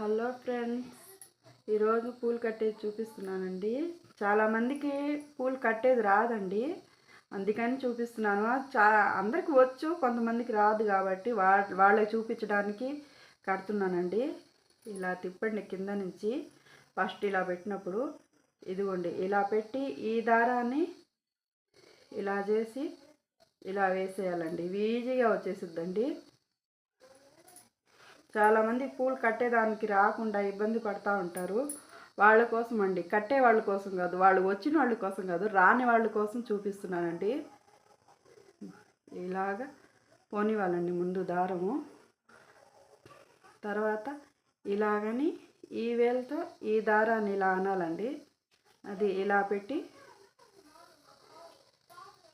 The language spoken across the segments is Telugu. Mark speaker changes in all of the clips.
Speaker 1: హలో ఫ్రెండ్స్ ఈరోజు పూలు కట్టేది చూపిస్తున్నానండి. చాలామందికి పూలు కట్టేది రాదండి. అందుకని చూపిస్తున్నాను. చా అందరికి వచ్చు కొంతమందికి రాదు కాబట్టి వా వాళ్ళకి చూపించడానికి కడుతున్నానండి. ఇలా తిప్పండి కింద నుంచి. ఫస్ట్ ఇలా పెట్టినప్పుడు ఇదిగోండి ఇలా పెట్టి ఈ దారాన్ని ఇలా చేసి ఇలా వేసేయాలండి. ఇవి ఈజీగా వచ్చేసిద్దండి. చాలామంది పూలు కట్టేదానికి రాకుండా ఇబ్బంది పడుతూ ఉంటారు. వాళ్ళ కోసం అండి. కట్టే వాళ్ళ కోసం కాదు. వాళ్ళు వచ్చిన వాళ్ళ కోసం కాదు. రాని వాళ్ళ కోసం చూపిస్తున్నానండి. ఇలాగ పోనివ్వాలండి ముందు దారము. తర్వాత ఇలాగని ఈ వేలతో ఈ దారాన్ని ఇలా అనాలండి. అది ఇలా పెట్టి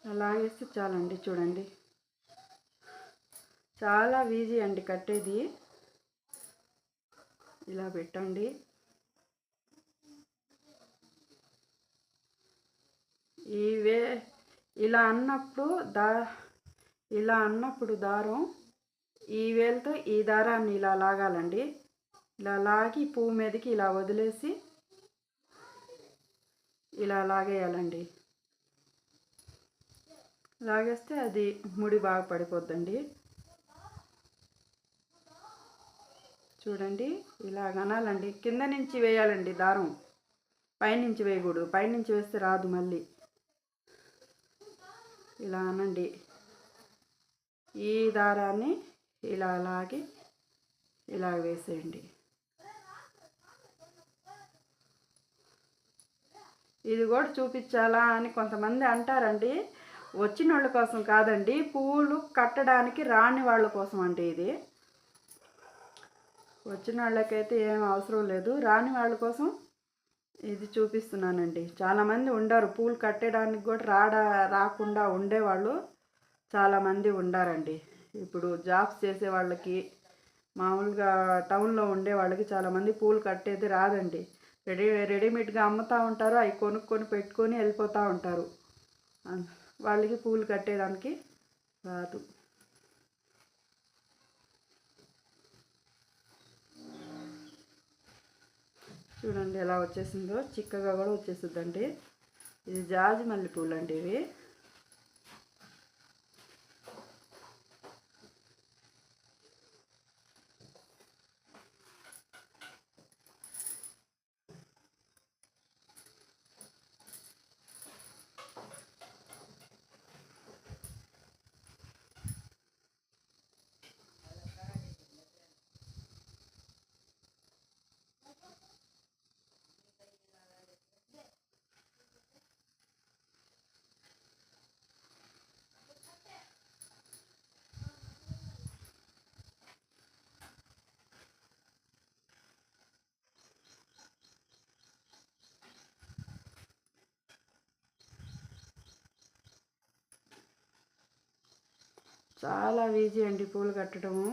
Speaker 1: అలాగేస్తే చాలండి చూడండి. చాలా ఈజీ అండి కట్టేది. ఇలా పెట్టండి. ఇవే ఇలా అన్నప్పుడు దా ఇలా అన్నప్పుడు దారం ఈ వేలతో ఈ దారాన్ని ఇలా లాగాలండి. ఇలా లాగి పువ్వు మీదకి ఇలా వదిలేసి ఇలా లాగేయాలండి. లాగేస్తే అది ముడి బాగా పడిపోద్దండి. చూడండి ఇలా అనాలండి కింద నుంచి వేయాలండి దారం. పైనుంచి వేయకూడదు. పైనుంచి వేస్తే రాదు మళ్ళీ. ఇలా అనండి. ఈ దారాన్ని ఇలా లాగి ఇలా వేసేయండి. ఇది కూడా చూపించాలా అని కొంతమంది అంటారండి. వచ్చిన వాళ్ళ కోసం కాదండి. పూలు కట్టడానికి రాని వాళ్ళ కోసం అండి ఇది. వచ్చిన వాళ్ళకైతే ఏం అవసరం లేదు. రాని వాళ్ళ కోసం ఇది చూపిస్తున్నానండి. చాలామంది ఉండరు. పూలు కట్టడానికి కూడా రాడా రాకుండా ఉండేవాళ్ళు చాలామంది ఉండారండి. ఇప్పుడు జాబ్స్ చేసే వాళ్ళకి మామూలుగా టౌన్లో ఉండే వాళ్ళకి చాలామంది పూలు కట్టేది రాదండి. రెడీ రెడీమేడ్గా అమ్ముతూ ఉంటారు. అవి కొనుక్కొని పెట్టుకొని వెళ్ళిపోతూ ఉంటారు. వాళ్ళకి పూలు కట్టేదానికి రాదు. చూడండి ఎలా వచ్చేసిందో. చిక్కగా కూడా వచ్చేస్తుందండి. ఇది జాజి మల్లెపూలు అండి ఇవి. చాలా ఈజీ అండి పూలు కట్టడము.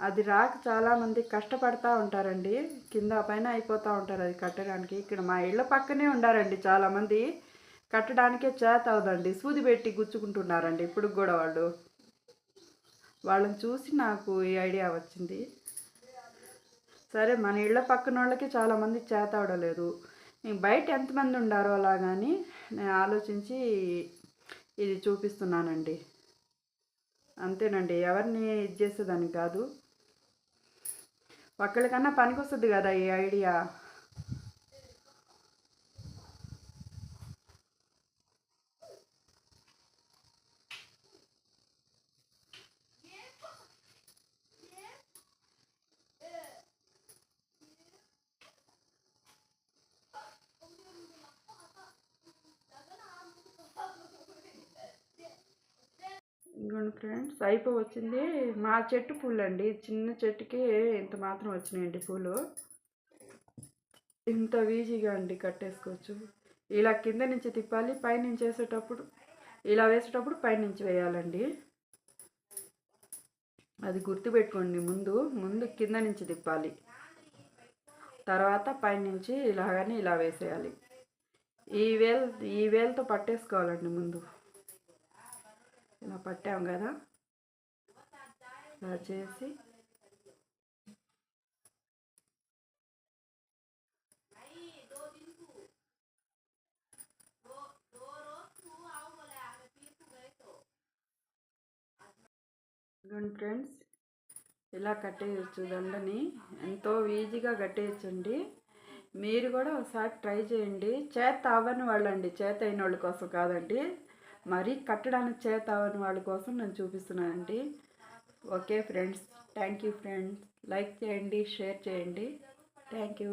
Speaker 1: అది రాక చాలామంది కష్టపడతా ఉంటారండి. కింద పైన అయిపోతూ ఉంటారు అది కట్టడానికి. ఇక్కడ మా ఇళ్ళ పక్కనే ఉండారండి చాలామంది. కట్టడానికే చేత అవదండి. సూది పెట్టి గుచ్చుకుంటున్నారండి ఇప్పుడు కూడా వాళ్ళు. వాళ్ళని చూసి నాకు ఈ ఐడియా వచ్చింది. సరే మన ఇళ్ళ పక్కన వాళ్ళకి చాలామంది చేత అవడలేదు. బయట ఎంతమంది ఉండారో అలాగని నేను ఆలోచించి ఇది చూపిస్తున్నానండి. అంతేనండి ఎవరిని ఇది చేసేదానికి కాదు. ఒక్కళ్ళకన్నా పనికొస్తుంది కదా ఈ ఐడియా. చూడండి ఫ్రెండ్స్ అయిపో వచ్చింది మా చెట్టు పూలు అండి చిన్న చెట్టుకి ఇంత మాత్రం వచ్చినాయండి పూలు. ఇంత ఈజీగా అండి కట్టేసుకోవచ్చు. ఇలా కింద నుంచి తిప్పాలి పైనుంచి వేసేటప్పుడు ఇలా వేసేటప్పుడు పైనుంచి వేయాలండి. అది గుర్తుపెట్టుకోండి ముందు ముందు కింద నుంచి తిప్పాలి. తర్వాత పైనుంచి ఇలాగని ఇలా వేసేయాలి. ఈ వేల్ ఈ వేలతో పట్టేసుకోవాలండి ముందు. ఇలా పట్టాం కదా. ఇలా చేసి ఇదిగోండి ఫ్రెండ్స్ ఇలా కట్టేయచ్చు దండని. ఎంతో ఈజీగా కట్టేయచ్చండి. మీరు కూడా ఒకసారి ట్రై చేయండి. చేత అవ్వని వాళ్ళండి చేత అయిన వాళ్ళ కోసం కాదండి. మరీ కట్టడానికి చేత వాళ్ళ కోసం నేను చూపిస్తున్నానండి okay friends thank you friends. Like చేయండి షేర్ చేయండి. Thank you.